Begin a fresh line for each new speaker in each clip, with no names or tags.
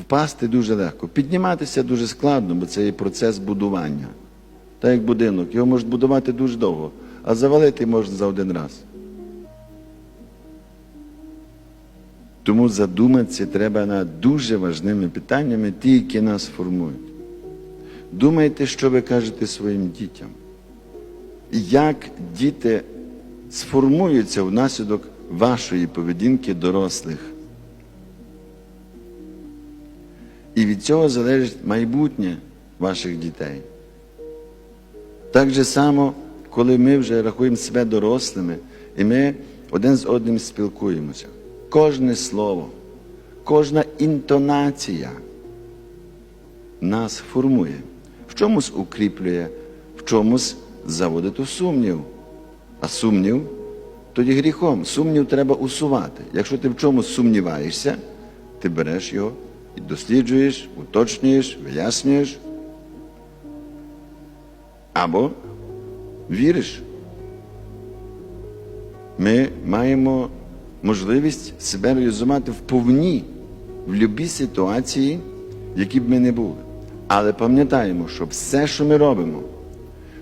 Впасти дуже легко. Підніматися дуже складно, бо це є процес будування. Так як будинок, його можуть будувати дуже довго, а завалити можна за один раз. Тому задуматися треба над дуже важливими питаннями, ті, які нас формують. Думайте, що ви кажете своїм дітям. Як діти сформуються внаслідок вашої поведінки дорослих. І від цього залежить майбутнє ваших дітей. Так же само, коли ми вже рахуємо себе дорослими, і ми один з одним спілкуємося. Кожне слово, кожна інтонація нас формує, в чомусь укріплює, в чомусь заводить у сумнів. А сумнів тоді гріхом. Сумнів треба усувати. Якщо ти в чомусь сумніваєшся, ти береш його і досліджуєш, уточнюєш, вияснюєш. Або віриш. Ми маємо можливість себе реалізувати вповні в будь-якій ситуації, в якій б ми не були. Але пам'ятаємо, що все, що ми робимо,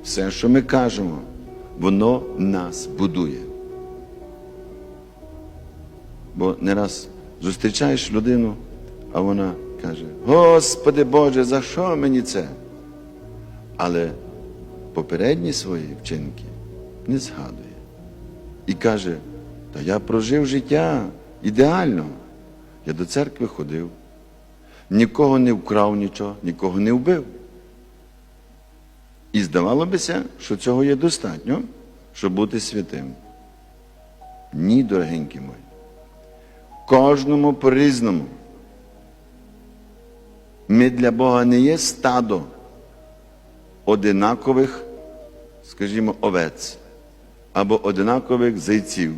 все, що ми кажемо, воно нас будує. Бо не раз зустрічаєш людину, а вона каже: Господи Боже, за що мені це? Але попередні свої вчинки не згадує. І каже, та я прожив життя ідеально. Я до церкви ходив, нікого не вкрав нічого, нікого не вбив. І здавало бися, що цього є достатньо, щоб бути святим. Ні, дорогенькі мої. Кожному по-різному. Ми для Бога не є стадо одинакових, скажімо, овець, або одинакових зайців,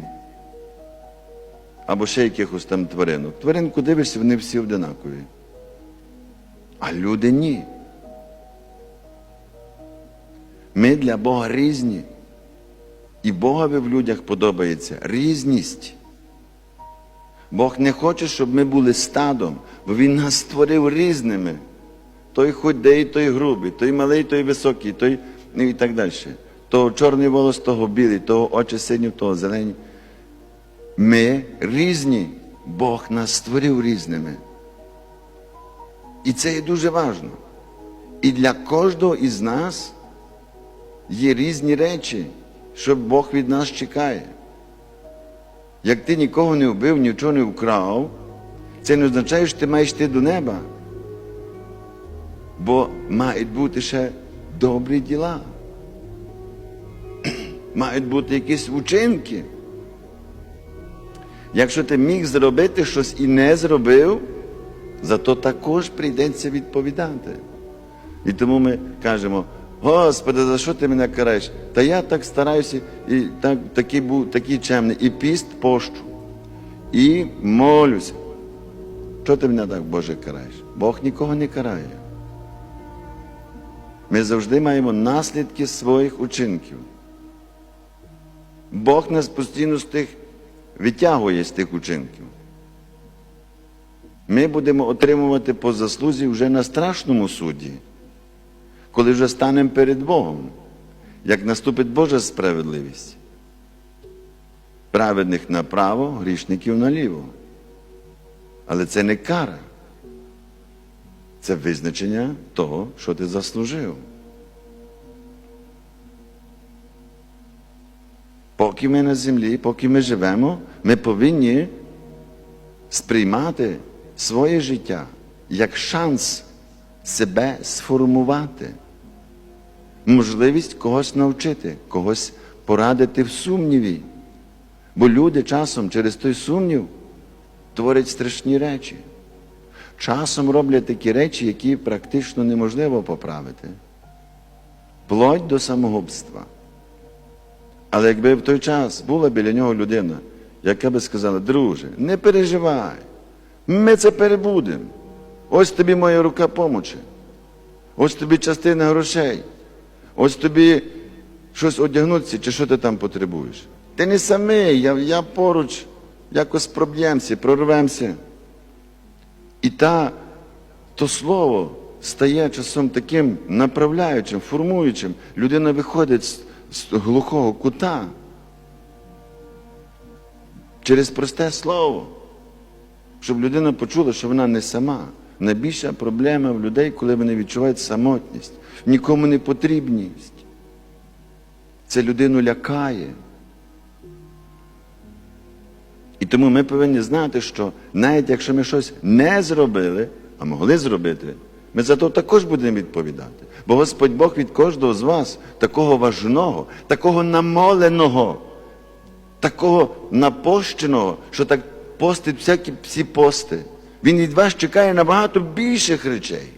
або ще якихось там тваринок. Тваринку дивишся, вони всі одинакові. А люди ні. Ми для Бога різні. І Богові в людях подобається різність. Бог не хоче, щоб ми були стадом, бо Він нас створив різними. Той худий, той грубий, той малий, той високий, той ну, і так далі. Того чорний волос, того білий, того очі сині, того зелені. Ми різні. Бог нас створив різними. І це є дуже важливо. І для кожного із нас є різні речі, що Бог від нас чекає. Як ти нікого не вбив, нічого не вкрав, це не означає, що ти маєш йти до неба. Бо мають бути ще добрі діла. Мають бути якісь вчинки. Якщо ти міг зробити щось і не зробив, за то також прийдеться відповідати. І тому ми кажемо, Господи, за що ти мене караєш? Та я так стараюся, і так, такий був такий чемний, і піст пощу, і молюся. Що ти мене так, Боже, караєш? Бог нікого не карає. Ми завжди маємо наслідки своїх учинків. Бог нас постійно з тих витягує з тих учинків. Ми будемо отримувати по заслузі вже на страшному суді, коли вже станемо перед Богом, як наступить Божа справедливість. Праведних направо, грішників наліво. Але це не кара. Це визначення того, що ти заслужив. Поки ми на землі, поки ми живемо, ми повинні сприймати своє життя як шанс себе сформувати, можливість когось навчити, когось порадити в сумніві. Бо люди часом через той сумнів творять страшні речі. Часом роблять такі речі, які практично неможливо поправити. Плоть до самогубства. Але якби в той час була біля нього людина, яка би сказала, друже, не переживай, ми це перебудемо. Ось тобі моя рука помочі. Ось тобі частина грошей. Ось тобі щось одягнутися, чи що ти там потребуєш. Ти не самий, я, я поруч якось проб'ємося, прорвемося. І та то слово стає часом таким направляючим, формуючим. Людина виходить з, з глухого кута через просте слово, щоб людина почула, що вона не сама. Найбільша проблема в людей, коли вони відчувають самотність, нікому не потрібність. Це людину лякає. І тому ми повинні знати, що навіть якщо ми щось не зробили, а могли зробити, ми за то також будемо відповідати. Бо Господь Бог від кожного з вас, такого важного, такого намоленого, такого напощеного, що так постить всякі всі пости. Він від вас чекає набагато більших речей.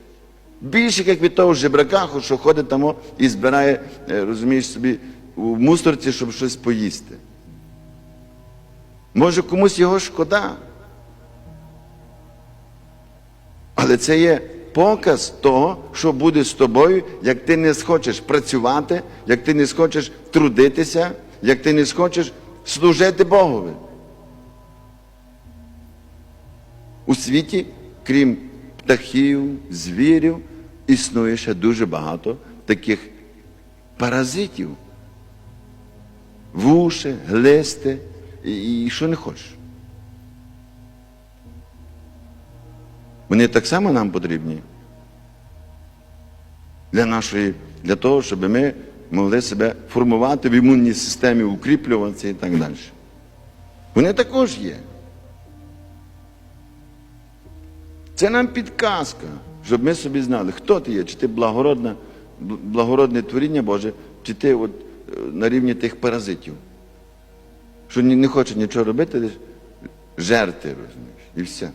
Більших, як від того жебрака, що ходить там і збирає, е, розумієш собі, у мусорці, щоб щось поїсти. Може комусь його шкода. Але це є показ того, що буде з тобою, як ти не схочеш працювати, як ти не схочеш трудитися, як ти не схочеш служити Богові. У світі, крім птахів, звірів, існує ще дуже багато таких паразитів. Вуші, глисти і, і що не хочеш. Вони так само нам потрібні. Для нашої, для того, щоб ми могли себе формувати в імунній системі, укріплюватися і так далі. Вони також є. Це нам підказка, щоб ми собі знали, хто ти є, чи ти благородна, благородне творіння Боже, чи ти от, е, на рівні тих паразитів, що не хоче нічого робити, жерти, розумієш, і все.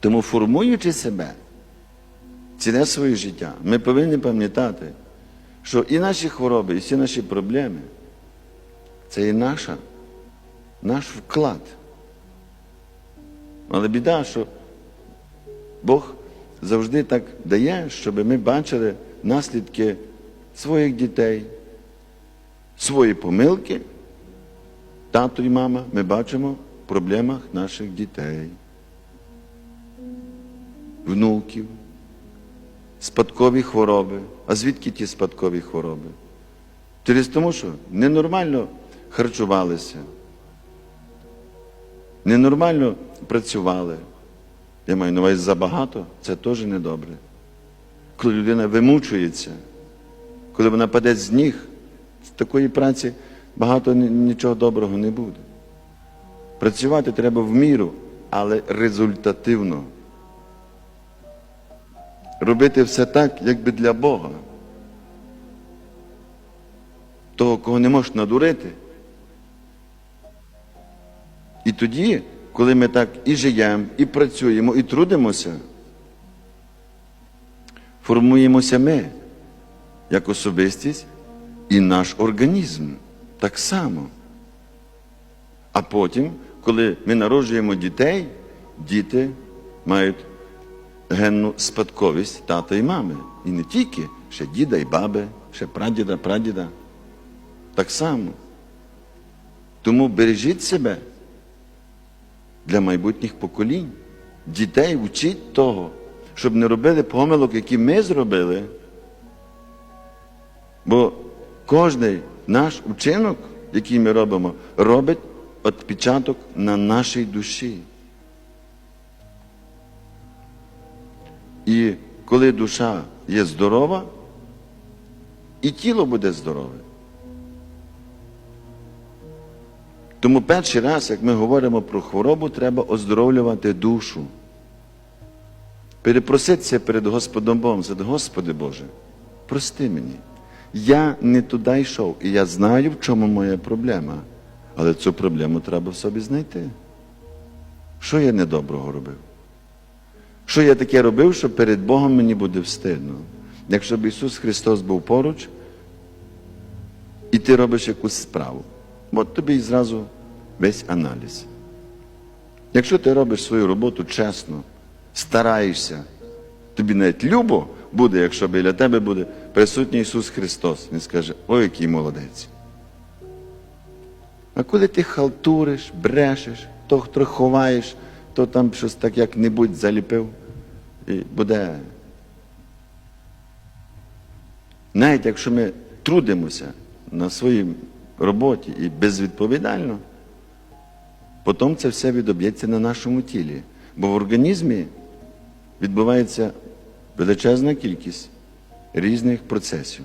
Тому формуючи себе, ціле своє життя, ми повинні пам'ятати, що і наші хвороби, і всі наші проблеми це і наша, наш вклад. Але біда, що Бог завжди так дає, щоб ми бачили наслідки своїх дітей, свої помилки. Тато і мама, ми бачимо в проблемах наших дітей, внуків, спадкові хвороби. А звідки ті спадкові хвороби? Через тому, що ненормально харчувалися, ненормально працювали. Я маю на увазі забагато, це теж недобре. Коли людина вимучується, коли вона паде з ніг, з такої праці багато нічого доброго не буде. Працювати треба в міру, але результативно. Робити все так, якби для Бога. Того, кого не можеш надурити. І тоді, коли ми так і живемо, і працюємо, і трудимося, формуємося ми як особистість і наш організм так само. А потім, коли ми народжуємо дітей, діти мають генну спадковість тата і мами. І не тільки, ще діда і баби, ще прадіда, прадіда. Так само. Тому бережіть себе для майбутніх поколінь. Дітей вчіть того, щоб не робили помилок, які ми зробили. Бо кожний наш учинок, який ми робимо, робить відпечаток на нашій душі. І коли душа є здорова, і тіло буде здорове. Тому перший раз, як ми говоримо про хворобу, треба оздоровлювати душу. Перепроситися перед Господом Богом, сказати, Господи Боже, прости мені. Я не туди йшов, і я знаю, в чому моя проблема. Але цю проблему треба в собі знайти. Що я недоброго робив? Що я таке робив, що перед Богом мені буде встидно? Якщо б Ісус Христос був поруч, і ти робиш якусь справу, от тобі і зразу весь аналіз. Якщо ти робиш свою роботу чесно, стараєшся, тобі навіть любо буде, якщо біля тебе буде присутній Ісус Христос. Він скаже, ой, який молодець. А коли ти халтуриш, брешеш, то трохи ховаєш, то там щось так як-небудь заліпив і буде. Навіть якщо ми трудимося на своїй роботі і безвідповідально, потім це все відоб'ється на нашому тілі. Бо в організмі відбувається величезна кількість різних процесів.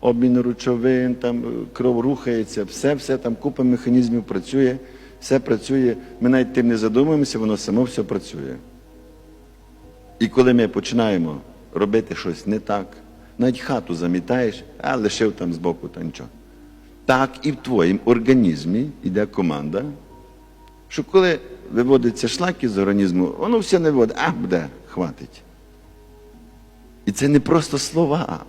Обмін речовин, там е, кров рухається, все, все там купа механізмів працює, все працює. Ми навіть тим не задумуємося, воно само все працює. І коли ми починаємо робити щось не так, навіть хату замітаєш, а лишив там збоку та нічого. Так і в твоїм організмі йде команда, що коли виводиться шлак із організму, воно все не виводить, а буде, хватить. І це не просто слова.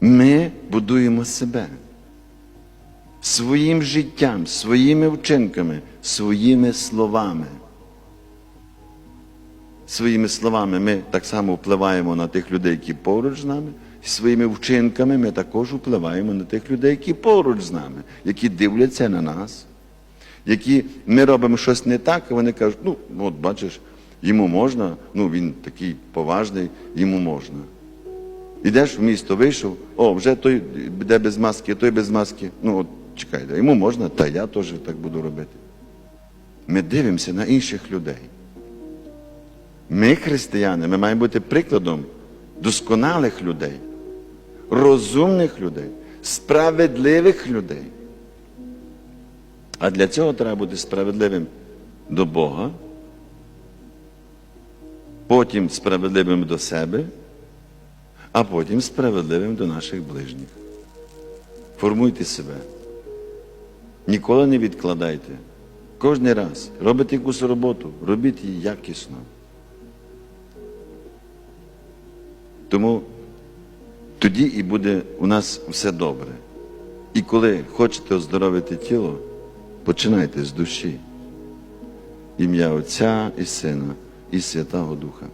Ми будуємо себе своїм життям, своїми вчинками, своїми словами. Своїми словами ми так само впливаємо на тих людей, які поруч з нами, своїми вчинками ми також впливаємо на тих людей, які поруч з нами, які дивляться на нас, які ми робимо щось не так, і вони кажуть, ну, от бачиш, йому можна, ну він такий поважний, йому можна. Ідеш в місто, вийшов, о, вже той йде без маски, той без маски. Ну, от чекайте, йому можна, та я теж так буду робити. Ми дивимося на інших людей. Ми, християни, ми маємо бути прикладом досконалих людей, розумних людей, справедливих людей. А для цього треба бути справедливим до Бога, потім справедливим до себе, а потім справедливим до наших ближніх. Формуйте себе. Ніколи не відкладайте. Кожен раз робите якусь роботу, робіть її якісно. Тому тоді і буде у нас все добре. І коли хочете оздоровити тіло, починайте з душі. Ім'я Отця і Сина і Святого Духа.